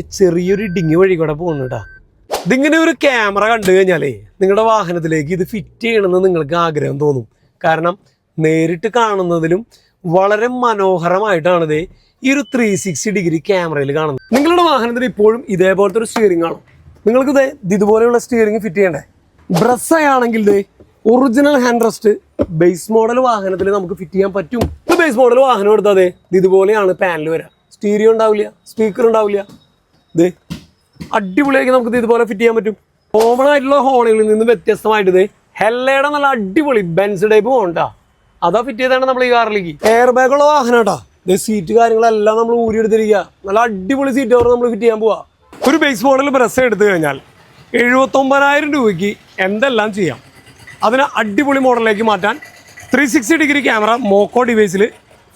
ചെറിയൊരു ഇടിങ്ങി വഴി കൂടെ പോകുന്നുണ്ടാ ഇതിങ്ങനെ ഒരു ക്യാമറ കണ്ടു കഴിഞ്ഞാലേ നിങ്ങളുടെ വാഹനത്തിലേക്ക് ഇത് ഫിറ്റ് ചെയ്യണമെന്ന് നിങ്ങൾക്ക് ആഗ്രഹം തോന്നും. കാരണം നേരിട്ട് കാണുന്നതിലും വളരെ മനോഹരമായിട്ടാണ് ഇത് ഈ ഒരു ത്രീ സിക്സ്റ്റി ഡിഗ്രി ക്യാമറയിൽ കാണുന്നത്. നിങ്ങളുടെ വാഹനത്തിന് ഇപ്പോഴും ഇതേപോലത്തെ ഒരു സ്റ്റിയറിംഗ് ആണ് നിങ്ങൾക്ക് ഇത് ഇതുപോലെയുള്ള സ്റ്റിയറിംഗ് ഫിറ്റ് ചെയ്യണ്ടേ? ബ്രസ് ആണെങ്കിൽ ദേ original hand rest base model വാഹനത്തിൽ നമുക്ക് ഫിറ്റ് ചെയ്യാൻ പറ്റും. ബേസ് മോഡൽ വാഹനം എടുത്താൽ ഇത് ഇതുപോലെയാണ് പാനൽ വരിക സ്റ്റീരിയോ ഉണ്ടാവില്ല സ്പീക്കർ ഉണ്ടാവില്ല ഇത് അടിപൊളിയാക്കി നമുക്ക് ഇത് ഇതുപോലെ ഫിറ്റ് ചെയ്യാൻ പറ്റും. കോമൺ ആയിട്ടുള്ള ഹോണുകളിൽ നിന്ന് വ്യത്യസ്തമായിട്ട് ഹെല്ലയുടെ നല്ല അടിപൊളി ബെൻസ് ടൈപ്പ് ഹോണ്ടാ അതാ ഫിറ്റ് ചെയ്താണ് നമ്മൾ ഈ കാറിലേക്ക് എയർ ബാഗ് ഉള്ള വാഹനം കേട്ടാ ഇത് സീറ്റ് കാര്യങ്ങളെല്ലാം നമ്മൾ ഊരിയെടുത്തിരിക്കുക നല്ല അടിപൊളി സീറ്റ് കവർ നമ്മൾ ഫിറ്റ് ചെയ്യാൻ പോവാ. ഒരു ബേസ് മോഡൽ ബ്രസ് എടുത്തു കഴിഞ്ഞാൽ എഴുപത്തൊമ്പതിനായിരം രൂപയ്ക്ക് എന്തെല്ലാം ചെയ്യാം? അതിനെ അടിപൊളി മോഡലിലേക്ക് മാറ്റാൻ ത്രീ സിക്സ്റ്റി ഡിഗ്രി ക്യാമറ മോക്കോ ഡിവൈസിൽ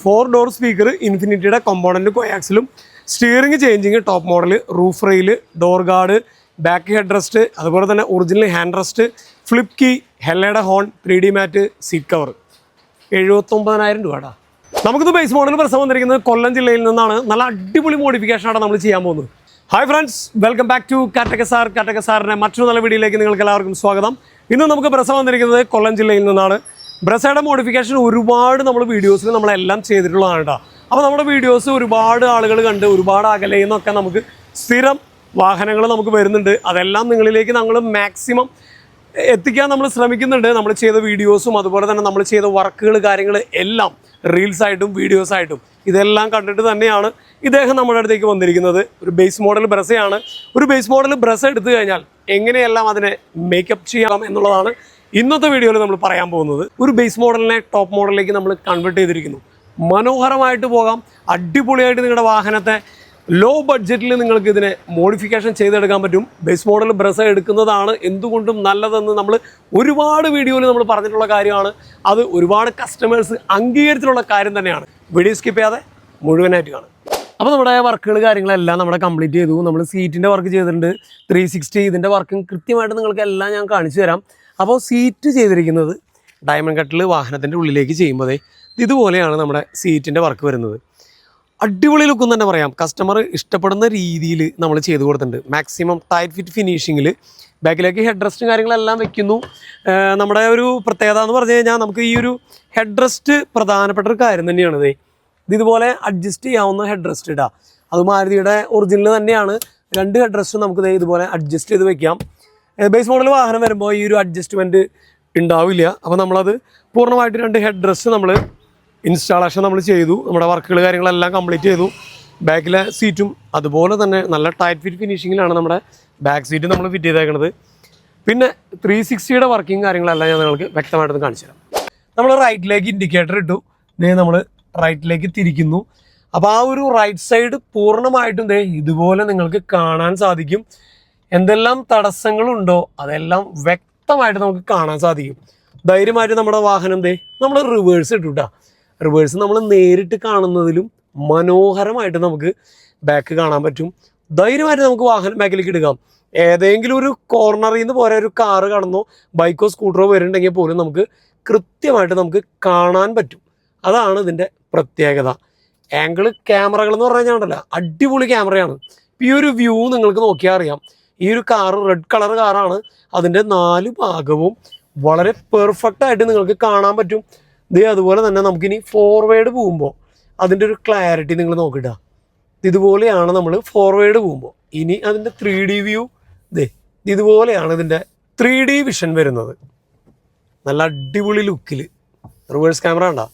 ഫോർ ഡോർ സ്പീക്കർ ഇൻഫിനിറ്റിയുടെ component കോയാക്സിലും steering changing top model roof rail door guard back head rest അതുപോലെ തന്നെ original hand rest flip key ഹെല്ലയുടെ horn three D mat seat cover എഴുപത്തൊമ്പതിനായിരം രൂപടാ. നമുക്കിത് ബേസ് മോഡൽ പ്രസവം വന്നിരിക്കുന്നത് കൊല്ലം ജില്ലയിൽ നിന്നാണ്. നല്ല അടിപൊളി മോഡിഫിക്കേഷനാണ് നമ്മൾ ചെയ്യാൻ പോകുന്നത്. Hi friends welcome back to കാറ്റക sir കാറ്റക സാറിന്റെ മറ്റൊരു നല്ല വീഡിയോയിലേക്ക് നിങ്ങൾക്ക് എല്ലാവർക്കും സ്വാഗതം. ഇന്ന് നമുക്ക് പ്രസവം വന്നിരിക്കുന്നത് കൊല്ലം ജില്ലയിൽ നിന്നാണ്. ബ്രസയുടെ മോഡിഫിക്കേഷൻ ഒരുപാട് നമ്മൾ വീഡിയോസിൽ നമ്മളെല്ലാം ചെയ്തിട്ടുള്ളതാണ് കേട്ടോ അപ്പോൾ നമ്മുടെ വീഡിയോസ് ഒരുപാട് ആളുകൾ കണ്ട് ഒരുപാട് അകലയിൽ നിന്നൊക്കെ നമുക്ക് സ്ഥിരം വാഹനങ്ങൾ നമുക്ക് വരുന്നുണ്ട്. അതെല്ലാം നിങ്ങളിലേക്ക് നമ്മൾ മാക്സിമം എത്തിക്കാൻ നമ്മൾ ശ്രമിക്കുന്നുണ്ട്. നമ്മൾ ചെയ്ത വീഡിയോസും അതുപോലെ തന്നെ നമ്മൾ ചെയ്ത വർക്കുകൾ കാര്യങ്ങൾ എല്ലാം റീൽസ് ആയിട്ടും വീഡിയോസ് ആയിട്ടും ഇതെല്ലാം കണ്ടിട്ട് തന്നെയാണ് ഇദ്ദേഹം നമ്മുടെ അടുത്തേക്ക് വന്നിരിക്കുന്നത്. ഒരു ബേസ് മോഡൽ ബ്രസയാണ്. ഒരു ബേസ് മോഡൽ ബ്രസ് എടുത്തു കഴിഞ്ഞാൽ എങ്ങനെയെല്ലാം അതിനെ മേക്കപ്പ് ചെയ്യാം എന്നുള്ളതാണ് ഇന്നത്തെ വീഡിയോയിൽ നമ്മൾ പറയാൻ പോകുന്നത്. ഒരു ബേസ് മോഡലിനെ ടോപ്പ് മോഡലിലേക്ക് നമ്മൾ കൺവേർട്ട് ചെയ്തിരിക്കുന്നു. മനോഹരമായിട്ട് പോകാം. അടിപൊളിയായിട്ട് നിങ്ങളുടെ വാഹനത്തെ ലോ ബഡ്ജറ്റിൽ നിങ്ങൾക്ക് ഇതിനെ മോഡിഫിക്കേഷൻ ചെയ്തെടുക്കാൻ പറ്റും. ബേസ് മോഡൽ ബ്രസ എടുക്കുന്നതാണ് എന്തുകൊണ്ടും നല്ലതെന്ന് നമ്മൾ ഒരുപാട് വീഡിയോയിൽ നമ്മൾ പറഞ്ഞിട്ടുള്ള കാര്യമാണ്. അത് ഒരുപാട് കസ്റ്റമേഴ്സ് അംഗീകരിച്ചിട്ടുള്ള കാര്യം തന്നെയാണ്. വീഡിയോ സ്കിപ്പ് ചെയ്യാതെ മുഴുവനായിട്ട് കാണും. അപ്പോൾ നമ്മുടെ വർക്കുകൾ കാര്യങ്ങളെല്ലാം നമ്മുടെ കംപ്ലീറ്റ് ചെയ്തു. നമ്മൾ സീറ്റിന്റെ വർക്ക് ചെയ്തിട്ടുണ്ട്. ത്രീ സിക്സ്റ്റി ഇതിന്റെ വർക്കും കൃത്യമായിട്ട് നിങ്ങൾക്ക് എല്ലാം ഞാൻ കാണിച്ചു തരാം. അപ്പോൾ സീറ്റ് ചെയ്തിരിക്കുന്നത് ഡയമണ്ട് കട്ടിൽ വാഹനത്തിന്റെ ഉള്ളിലേക്ക് ചെയ്യുമ്പോഴേ ഇതുപോലെയാണ് നമ്മുടെ സീറ്റിന്റെ വർക്ക് വരുന്നത്. അടിപൊളി ലുക്കും തന്നെ പറയാം. കസ്റ്റമർ ഇഷ്ടപ്പെടുന്ന രീതിയിൽ നമ്മൾ ചെയ്ത് കൊടുത്തിട്ടുണ്ട്. മാക്സിമം ടൈറ്റ് ഫിറ്റ് ഫിനിഷിങ്ങിൽ ബാക്കിലേക്ക് ഹെഡ് റെസ്റ്റും കാര്യങ്ങളെല്ലാം വെക്കുന്നു. നമ്മുടെ ഒരു പ്രത്യേകത എന്ന് പറഞ്ഞു കഴിഞ്ഞാൽ നമുക്ക് ഈ ഒരു ഹെഡ് റെസ്റ്റ് പ്രധാനപ്പെട്ട ഒരു കാര്യം തന്നെയാണ് ഇത് ഇത് ഇതുപോലെ അഡ്ജസ്റ്റ് ചെയ്യാവുന്ന ഹെഡ് റെസ്റ്റ് ഇടാം. അത് മാരുതിയുടെ ഒറിജിനൽ തന്നെയാണ്. രണ്ട് ഹെഡ് റെസ്റ്റും നമുക്ക് ഇതുപോലെ അഡ്ജസ്റ്റ് ചെയ്ത് വെക്കാം. ബേസ് മോഡൽ വാഹനം വരുമ്പോൾ ഈ ഒരു അഡ്ജസ്റ്റ്മെന്റ് ഉണ്ടാവില്ല. അപ്പോൾ നമ്മളത് പൂർണമായിട്ട് രണ്ട് ഹെഡ് റെസ്റ്റ് നമ്മൾ ഇൻസ്റ്റാളേഷൻ നമ്മൾ ചെയ്തു. നമ്മുടെ വർക്കുകൾ കാര്യങ്ങളെല്ലാം കംപ്ലീറ്റ് ചെയ്തു. ബാക്കിലെ സീറ്റും അതുപോലെ തന്നെ നല്ല ടൈറ്റ് ഫിറ്റ് ഫിനിഷിങ്ങിലാണ് നമ്മുടെ ബാക്ക് സീറ്റ് നമ്മൾ ഫിറ്റ് ചെയ്തേക്കുന്നത് പിന്നെ ത്രീ സിക്സ്റ്റിയുടെ വർക്കിംഗ് കാര്യങ്ങളെല്ലാം ഞാൻ നിങ്ങൾക്ക് വ്യക്തമായിട്ടൊന്ന് കാണിച്ചു തരാം. നമ്മൾ റൈറ്റിലേക്ക് ഇൻഡിക്കേറ്റർ ഇട്ടു. ദേ നമ്മൾ റൈറ്റിലേക്ക് തിരിക്കുന്നു. അപ്പോൾ ആ ഒരു റൈറ്റ് സൈഡ് പൂർണമായിട്ടും ദേ ഇതുപോലെ നിങ്ങൾക്ക് കാണാൻ സാധിക്കും. എന്തെല്ലാം തടസ്സങ്ങളുണ്ടോ അതെല്ലാം വ്യക്തമായിട്ട് നമുക്ക് കാണാൻ സാധിക്കും. ധൈര്യമായിട്ട് നമ്മുടെ വാഹനം ദേ നമ്മൾ റിവേഴ്സ് ഇട്ടുട്ടാ റിവേഴ്സ് നമ്മൾ നേരിട്ട് കാണുന്നതിലും മനോഹരമായിട്ട് നമുക്ക് ബാക്ക് കാണാൻ പറ്റും. ധൈര്യമായിട്ട് നമുക്ക് വാഹനം ബാക്കിലേക്ക് എടുക്കാം ഏതെങ്കിലും ഒരു കോർണറിൽ നിന്ന് പോരാ ഒരു കാറ് കടന്നോ ബൈക്കോ സ്കൂട്ടറോ വരുന്നുണ്ടെങ്കിൽ പോലും നമുക്ക് കൃത്യമായിട്ട് നമുക്ക് കാണാൻ പറ്റും. അതാണ് ഇതിന്റെ പ്രത്യേകത. ആംഗിൾ ക്യാമറകൾ എന്ന് പറഞ്ഞു കഴിഞ്ഞാൽ അടിപൊളി ക്യാമറയാണ് ഈ ഒരു വ്യൂ നിങ്ങൾക്ക് നോക്കിയാൽ അറിയാം. ഈ ഒരു കാറ് റെഡ് കളർ കാറാണ് അതിന്റെ നാല് ഭാഗവും വളരെ പെർഫെക്റ്റ് ആയിട്ട് നിങ്ങൾക്ക് കാണാൻ പറ്റും. ഇത് അതുപോലെ തന്നെ നമുക്കിനി ഫോർവേഡ് പോകുമ്പോൾ അതിന്റെ ഒരു ക്ലാരിറ്റി നിങ്ങൾ നോക്കിട്ടാ ഇതുപോലെയാണ് നമ്മൾ ഫോർവേഡ് പോകുമ്പോൾ ഇനി അതിന്റെ ത്രീ ഡി വ്യൂ ഇതേ ഇതുപോലെയാണ് ഇതിന്റെ ത്രീ ഡി വിഷൻ വരുന്നത്. നല്ല അടിപൊളി ലുക്കിൽ റിവേഴ്സ് ക്യാമറ ഉണ്ടാ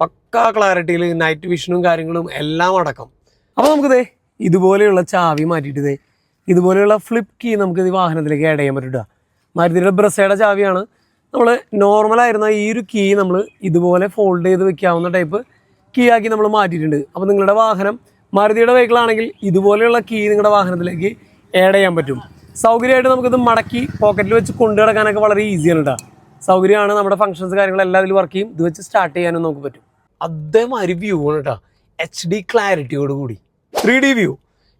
പക്കാ ക്ലാരിറ്റിയിൽ നൈറ്റ് വിഷനും കാര്യങ്ങളും എല്ലാം അടക്കം. അപ്പോൾ നമുക്കിതേ ഇതുപോലെയുള്ള ചാവി മാറ്റിയിട്ട് ഇതേ ഇതുപോലെയുള്ള ഫ്ലിപ്പ് കീ നമുക്ക് ഈ വാഹനത്തിലേക്ക് ആഡ് ചെയ്യാൻ പറ്റും മാരുതിയുടെ ബ്രസയുടെ ചാവിയാണ്. നമ്മൾ നോർമലായിരുന്ന ഈ ഒരു കീ നമ്മൾ ഇതുപോലെ ഫോൾഡ് ചെയ്ത് വെക്കാവുന്ന ടൈപ്പ് കീ ആക്കി നമ്മൾ മാറ്റിയിട്ടുണ്ട്. അപ്പോൾ നിങ്ങളുടെ വാഹനം മാരുതിയുടെ വെഹിക്കിളാണെങ്കിൽ ഇതുപോലെയുള്ള കീ നിങ്ങളുടെ വാഹനത്തിലേക്ക് ആഡ് ചെയ്യാൻ പറ്റും. സൗകര്യമായിട്ട് നമുക്കിത് മടക്കി പോക്കറ്റിൽ വെച്ച് കൊണ്ടു കിടക്കാനൊക്കെ വളരെ ഈസിയാണ് കേട്ടോ സൗകര്യമാണ് നമ്മുടെ ഫംഗ്ഷൻസ് കാര്യങ്ങളെല്ലാം ഇതിൽ വർക്ക് ചെയ്യും. ഇത് വെച്ച് സ്റ്റാർട്ട് ചെയ്യാനും നമുക്ക് പറ്റും. അതേമാതിരി വ്യൂ ആണ് കേട്ടോ എച്ച് ഡി ക്ലാരിറ്റിയോട് കൂടി. ത്രീ ഡി വ്യൂ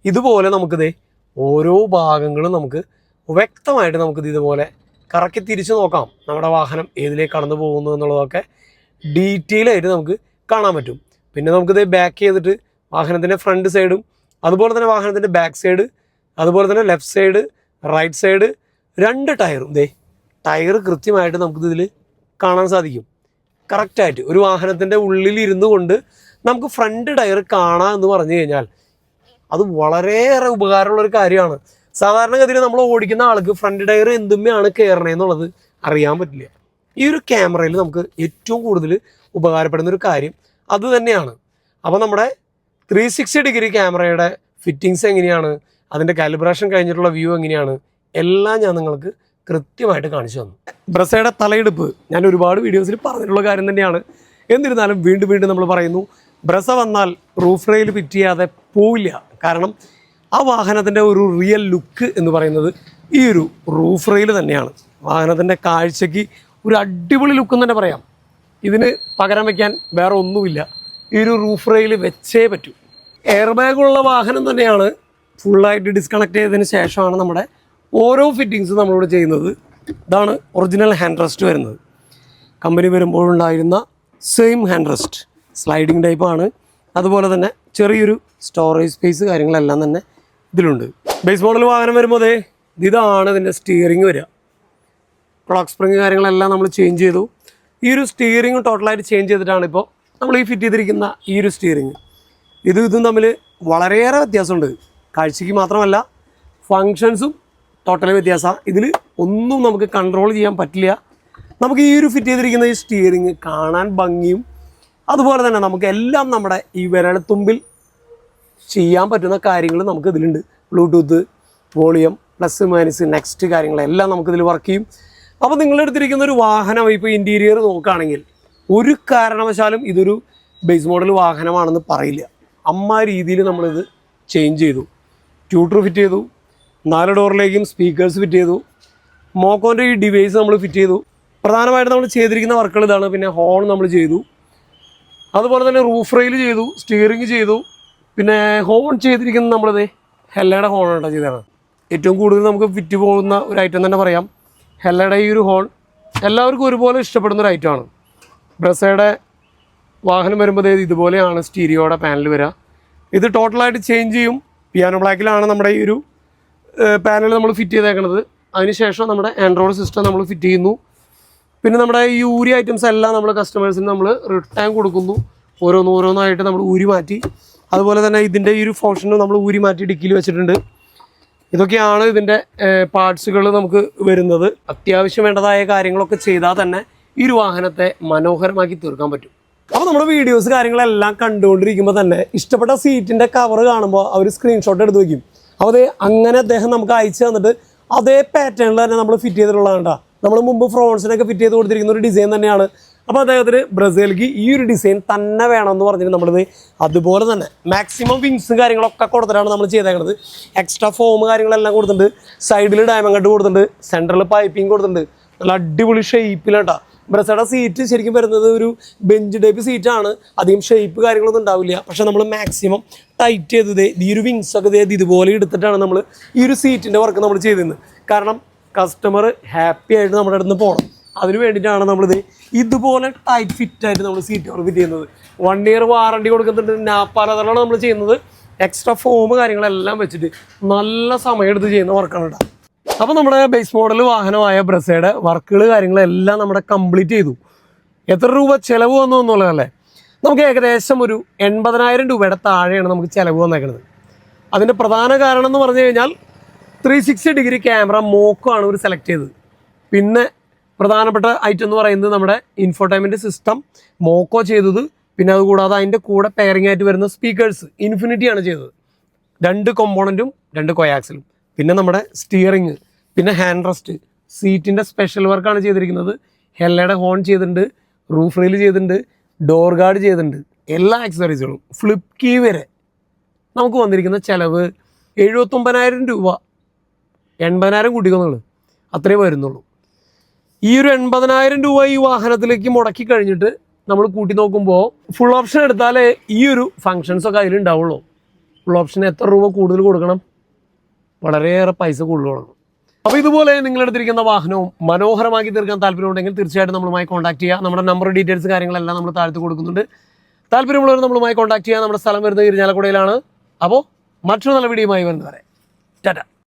ഇതുപോലെ നമുക്കിത് ഓരോ ഭാഗങ്ങളും നമുക്ക് വ്യക്തമായിട്ട് നമുക്കിത് ഇതുപോലെ കറക്കി തിരിച്ചു നോക്കാം നമ്മുടെ വാഹനം ഏതിലേക്ക് കടന്നു പോകുന്നു എന്നുള്ളതൊക്കെ ഡീറ്റെയിൽ ആയിട്ട് നമുക്ക് കാണാൻ പറ്റും. പിന്നെ നമുക്കിത് ബാക്ക് ചെയ്തിട്ട് വാഹനത്തിന്റെ ഫ്രണ്ട് സൈഡും അതുപോലെ തന്നെ വാഹനത്തിന്റെ ബാക്ക് സൈഡ് അതുപോലെ തന്നെ ലെഫ്റ്റ് സൈഡ് റൈറ്റ് സൈഡ് രണ്ട് ടയറും ദേ ടയർ കൃത്യമായിട്ട് നമുക്കിതിൽ കാണാൻ സാധിക്കും. കറക്റ്റായിട്ട് ഒരു വാഹനത്തിന്റെ ഉള്ളിൽ ഇരുന്നു കൊണ്ട് നമുക്ക് ഫ്രണ്ട് ടയർ കാണാം എന്ന് പറഞ്ഞു കഴിഞ്ഞാൽ അത് വളരെയേറെ ഉപകാരമുള്ളൊരു കാര്യമാണ്. സാധാരണഗതിയിൽ നമ്മൾ ഓടിക്കുന്ന ആൾക്ക് ഫ്രണ്ട് ടയർ എന്തുമ്മയാണ് കയറണേ എന്നുള്ളത് അറിയാൻ പറ്റില്ല. ഈ ഒരു ക്യാമറയിൽ നമുക്ക് ഏറ്റവും കൂടുതൽ ഉപകാരപ്പെടുന്ന ഒരു കാര്യം അത് തന്നെയാണ്. അപ്പോൾ നമ്മുടെ ത്രീ സിക്സ്റ്റി ഡിഗ്രി ക്യാമറയുടെ ഫിറ്റിങ്സ് എങ്ങനെയാണ്? അതിന്റെ കാലിബ്രേഷൻ കഴിഞ്ഞിട്ടുള്ള വ്യൂ എങ്ങനെയാണ്? എല്ലാം ഞാൻ നിങ്ങൾക്ക് കൃത്യമായിട്ട് കാണിച്ചു തന്നു. ബ്രസയുടെ തലയെടുപ്പ് ഞാൻ ഒരുപാട് വീഡിയോസിൽ പറഞ്ഞിട്ടുള്ള കാര്യം തന്നെയാണ്. എന്നിരുന്നാലും വീണ്ടും വീണ്ടും നമ്മൾ പറയുന്നു ബ്രസ വന്നാൽ റൂഫ് റെയിൽ ഫിറ്റ് ചെയ്യാതെ പോവില്ല. കാരണം ആ വാഹനത്തിന്റെ ഒരു റിയൽ ലുക്ക് എന്ന് പറയുന്നത് ഈ ഒരു റൂഫ് റെയിൽ തന്നെയാണ്. വാഹനത്തിന്റെ കാഴ്ചയ്ക്ക് ഒരു അടിപൊളി ലുക്ക് തന്നെ പറയാം. ഇതിന് പകരം വയ്ക്കാൻ വേറെ ഒന്നുമില്ല. ഈ ഒരു റൂഫ് റെയിൽ വെച്ചേ പറ്റൂ. എയർ ബാഗുള്ള വാഹനം തന്നെയാണ് ഫുള്ളായിട്ട് ഡിസ്കണക്ട് ചെയ്തതിന് ശേഷമാണ് നമ്മുടെ ഓരോ ഫിറ്റിങ്സും നമ്മളിവിടെ ചെയ്യുന്നത്. ഇതാണ് ഒറിജിനൽ ഹാൻഡ് റെസ്റ്റ് വരുന്നത്. കമ്പനി വരുമ്പോഴുണ്ടായിരുന്ന സെയിം ഹാൻഡ് റെസ്റ്റ് സ്ലൈഡിങ് ടൈപ്പാണ് അതുപോലെ തന്നെ ചെറിയൊരു സ്റ്റോറേജ് സ്പേസ് കാര്യങ്ങളെല്ലാം തന്നെ ഇതിലുണ്ട്. ബേസ് മോഡൽ വാഹനം വരുമ്പോൾ ദേ ഇതാണ് ഇതിന്റെ സ്റ്റിയറിംഗ് വരിക. ക്ലോക്ക് സ്പ്രിങ് കാര്യങ്ങളെല്ലാം നമ്മൾ ചേഞ്ച് ചെയ്തു. ഈ ഒരു സ്റ്റിയറിംഗ് ടോട്ടലായിട്ട് ചേഞ്ച് ചെയ്തിട്ടാണ് ഇപ്പോൾ നമ്മൾ ഈ ഫിറ്റ് ചെയ്തിരിക്കുന്ന ഈ ഒരു സ്റ്റിയറിംഗ് ഇതും ഇതും തമ്മിൽ വളരെയേറെ വ്യത്യാസമുണ്ട്. കാഴ്ചയ്ക്ക് മാത്രമല്ല ഫങ്ഷൻസും ടോട്ടലി വ്യത്യാസമാണ് ഇതിൽ ഒന്നും നമുക്ക് കൺട്രോൾ ചെയ്യാൻ പറ്റില്ല. നമുക്ക് ഈ ഒരു ഫിറ്റ് ചെയ്തിരിക്കുന്ന ഈ സ്റ്റിയറിംഗ് കാണാൻ ഭംഗിയും അതുപോലെ തന്നെ നമുക്ക് എല്ലാം നമ്മുടെ ഈ വിരൽത്തുമ്പിൽ ചെയ്യാൻ പറ്റുന്ന കാര്യങ്ങൾ നമുക്ക് ഇതിലുണ്ട് Bluetooth volume plus minus next കാര്യങ്ങളെല്ലാം നമുക്കിതിൽ വർക്ക് ചെയ്യും. അപ്പോൾ നിങ്ങളെടുത്തിരിക്കുന്ന ഒരു വാഹനം ഇപ്പോൾ ഇന്റീരിയർ നോക്കുകയാണെങ്കിൽ ഒരു കാരണവശാലും ഇതൊരു ബേസ് മോഡൽ വാഹനമാണെന്ന് പറയില്ല. അമ്മ രീതിയിൽ നമ്മളിത് ചേഞ്ച് ചെയ്തു. ട്യൂട്ടർ ഫിറ്റ് ചെയ്തു. നാല് ഡോറിലേക്കും സ്പീക്കേഴ്സ് ഫിറ്റ് ചെയ്തു. മോക്കോന്റെ ഈ ഡിവൈസ് നമ്മൾ ഫിറ്റ് ചെയ്തു. പ്രധാനമായിട്ട് നമ്മൾ ചെയ്തിരിക്കുന്ന വർക്കുകൾ ഇതാണ്. പിന്നെ ഹോൺ നമ്മൾ ചെയ്തു. അതുപോലെ തന്നെ റൂഫ് റെയിൽ ചെയ്തു സ്റ്റിയറിങ് ചെയ്തു. പിന്നെ ഹോൺ ചെയ്തിരിക്കുന്നത് നമ്മളത് ഹെല്ലയുടെ ഹോൺ ആണ് ചെയ്തതാണ് ഏറ്റവും കൂടുതൽ നമുക്ക് ഫിറ്റ് പോകുന്ന ഒരു ഐറ്റം തന്നെ പറയാം. ഹെല്ലയുടെ ഈ ഒരു ഹോൺ എല്ലാവർക്കും ഒരുപോലെ ഇഷ്ടപ്പെടുന്ന ഒരു ഐറ്റമാണ് ബ്രസയുടെ വാഹനം വരുമ്പോൾ ഇതുപോലെയാണ് സ്റ്റീരിയോയുടെ പാനൽ വരിക ഇത് ടോട്ടലായിട്ട് ചേഞ്ച് ചെയ്യും. പിയാനോ ബ്ലാക്കിലാണ് നമ്മുടെ ഈ ഒരു പാനൽ നമ്മൾ ഫിറ്റ് ചെയ്തേക്കുന്നത് അതിനുശേഷം നമ്മുടെ ആൻഡ്രോയിഡ് സിസ്റ്റം നമ്മൾ ഫിറ്റ് ചെയ്യുന്നു. പിന്നെ നമ്മുടെ ഈ ഊരി ഐറ്റംസ് എല്ലാം നമ്മൾ കസ്റ്റമേഴ്സിന് നമ്മൾ റിട്ടേൺ കൊടുക്കുന്നു. ഓരോന്നോരോന്നായിട്ട് നമ്മൾ ഊരി മാറ്റി. അതുപോലെ തന്നെ ഇതിന്റെ ഈ ഒരു ഫോർഷനും നമ്മൾ ഊരി മാറ്റി ഡിക്കിയിൽ വെച്ചിട്ടുണ്ട്. ഇതൊക്കെയാണ് ഇതിന്റെ പാർട്സുകൾ നമുക്ക് വരുന്നത്. അത്യാവശ്യം വേണ്ടതായ കാര്യങ്ങളൊക്കെ ചെയ്താൽ തന്നെ ഈ ഒരു വാഹനത്തെ മനോഹരമാക്കി തീർക്കാൻ പറ്റും. അപ്പോൾ നമ്മുടെ വീഡിയോസ് കാര്യങ്ങളെല്ലാം കണ്ടുകൊണ്ടിരിക്കുമ്പോൾ തന്നെ ഇഷ്ടപ്പെട്ട സീറ്റിന്റെ കവർ കാണുമ്പോൾ അവർ സ്ക്രീൻഷോട്ട് എടുത്ത് വയ്ക്കും അപ്പോൾ അത് അങ്ങനെ അദ്ദേഹം നമുക്ക് അയച്ചു തന്നിട്ട് അതേ പാറ്റേണിൽ തന്നെ നമ്മൾ ഫിറ്റ് ചെയ്തിട്ടുള്ളതാണ് നമ്മൾ മുമ്പ് ഫ്രോൺസിനൊക്കെ ഫിറ്റ് ചെയ്ത് കൊടുത്തിരിക്കുന്ന ഒരു ഡിസൈൻ തന്നെയാണ്. അപ്പോൾ അദ്ദേഹത്തിന് ബ്രസീലിക്ക് ഈ ഒരു ഡിസൈൻ തന്നെ വേണമെന്ന് പറഞ്ഞിട്ട് നമ്മളിത് അതുപോലെ തന്നെ മാക്സിമം വിങ്സും കാര്യങ്ങളൊക്കെ കൊടുത്തിട്ടാണ് നമ്മൾ ചെയ്തേക്കുന്നത് എക്സ്ട്രാ ഫോം കാര്യങ്ങളെല്ലാം കൊടുത്തിട്ടുണ്ട്. സൈഡിൽ ഡയമണ്ട് കൊടുത്തിട്ടുണ്ട്. സെന്ററിൽ പൈപ്പിംഗ് കൊടുത്തിട്ടുണ്ട്. നല്ല അടിപൊളി ഷേപ്പിലാട്ടാ ബ്രസയുടെ സീറ്റ് ശരിക്കും വരുന്നത് ഒരു ബെഞ്ച് ടൈപ്പ് സീറ്റാണ് അധികം ഷേപ്പ് കാര്യങ്ങളൊന്നും ഉണ്ടാവില്ല. പക്ഷേ നമ്മൾ മാക്സിമം ടൈറ്റ് ചെയ്തത് ഈ ഒരു വിങ്സ് ഒക്കെ ദേ ഇതുപോലെ എടുത്തിട്ടാണ് നമ്മൾ ഈ ഒരു സീറ്റിന്റെ വർക്ക് നമ്മൾ ചെയ്തിരുന്നത്. കാരണം കസ്റ്റമർ ഹാപ്പി ആയിട്ട് നമ്മുടെ അടുത്ത് പോകണം അതിന് വേണ്ടിയിട്ടാണ് നമ്മളിത് ഇതുപോലെ ടൈറ്റ് ഫിറ്റ് ആയിട്ട് നമ്മൾ സീറ്റ് കവർ ഫിറ്റ് ചെയ്യുന്നത്. വൺ ഇയർ വാറണ്ടി കൊടുക്കുന്നുണ്ട്. നാപ്പാലതാണ് നമ്മൾ ചെയ്യുന്നത്. എക്സ്ട്രാ ഫോം കാര്യങ്ങളെല്ലാം വെച്ചിട്ട് നല്ല സമയം എടുത്ത് ചെയ്യുന്ന വർക്കാണ് കേട്ടോ അപ്പോൾ നമ്മുടെ ബേസ് മോഡൽ വാഹനമായ ബ്രസയുടെ വർക്കുകൾ കാര്യങ്ങളെല്ലാം നമ്മുടെ കംപ്ലീറ്റ് ചെയ്തു. എത്ര രൂപ ചിലവ് വന്നു എന്നുള്ളതല്ലേ നമുക്ക് ഏകദേശം ഒരു എൺപതിനായിരം രൂപയുടെ താഴെയാണ് നമുക്ക് ചിലവ് വന്നേക്കുന്നത് അതിന്റെ പ്രധാന കാരണം എന്ന് പറഞ്ഞു കഴിഞ്ഞാൽ ത്രീ സിക്സ്റ്റി ഡിഗ്രി ക്യാമറ മോക്കോ ഒരു സെലക്ട് ചെയ്തത്. പിന്നെ പ്രധാനപ്പെട്ട ഐറ്റം എന്ന് പറയുന്നത് നമ്മുടെ ഇൻഫോടൈൻമെന്റ് സിസ്റ്റം മോക്കോ ചെയ്തത്. പിന്നെ അതുകൂടാതെ അതിന്റെ കൂടെ പെയറിംഗ് ആയിട്ട് വരുന്ന സ്പീക്കേഴ്സ് ഇൻഫിനിറ്റിയാണ് ചെയ്തത്. രണ്ട് കോമ്പോണന്റും രണ്ട് കൊയാക്സിലും പിന്നെ നമ്മുടെ സ്റ്റിയറിങ് പിന്നെ ഹാൻഡ് റെസ്റ്റ് സീറ്റിന്റെ സ്പെഷ്യൽ വർക്കാണ് ചെയ്തിരിക്കുന്നത്. ഹെല്ലയുടെ ഹോൺ ചെയ്തിട്ടുണ്ട് റൂഫ് റെയിൽ ചെയ്തിട്ടുണ്ട് ഡോർ ഗാർഡ് ചെയ്തിട്ടുണ്ട്. എല്ലാ ആക്സസറീസുകളും ഫ്ലിപ്പ് കീ വരെ നമുക്ക് വന്നിരിക്കുന്ന ചിലവ് എഴുപത്തൊമ്പതിനായിരം രൂപ. എൺപതിനായിരം കൂട്ടിക്കൊന്നുള്ളൂ അത്രേ വരുന്നുള്ളൂ. ഈ ഒരു എൺപതിനായിരം രൂപ ഈ വാഹനത്തിലേക്ക് മുടക്കി കഴിഞ്ഞിട്ട് നമ്മൾ കൂട്ടി നോക്കുമ്പോൾ ഫുൾ ഓപ്ഷൻ എടുത്താലേ ഈ ഒരു ഫങ്ഷൻസ് ഒക്കെ അതിലുണ്ടാവുള്ളൂ ഫുൾ ഓപ്ഷൻ എത്ര രൂപ കൂടുതൽ കൊടുക്കണം? വളരെയേറെ പൈസ കൂടുതൽ കൊടുക്കണം. അപ്പോൾ ഇതുപോലെ നിങ്ങളെടുത്തിരിക്കുന്ന വാഹനവും മനോഹരമാക്കി തീർക്കാൻ താല്പര്യമുണ്ടെങ്കിൽ തീർച്ചയായിട്ടും നമ്മളുമായി കോൺടാക്ട് ചെയ്യുക നമ്മുടെ നമ്പർ ഡീറ്റെയിൽസ് കാര്യങ്ങളെല്ലാം നമ്മൾ താഴ്ത്ത് കൊടുക്കുന്നുണ്ട്. താല്പര്യമുള്ളവർ നമ്മളുമായി കോൺടാക്ട് ചെയ്യുക നമ്മുടെ സ്ഥലം വരുന്നത് ഇരിഞ്ഞാലക്കുടയിലാണ്. അപ്പോൾ മറ്റൊരു നല്ല വീഡിയോയുമായി വരുന്നവരെ. ടാറ്റ.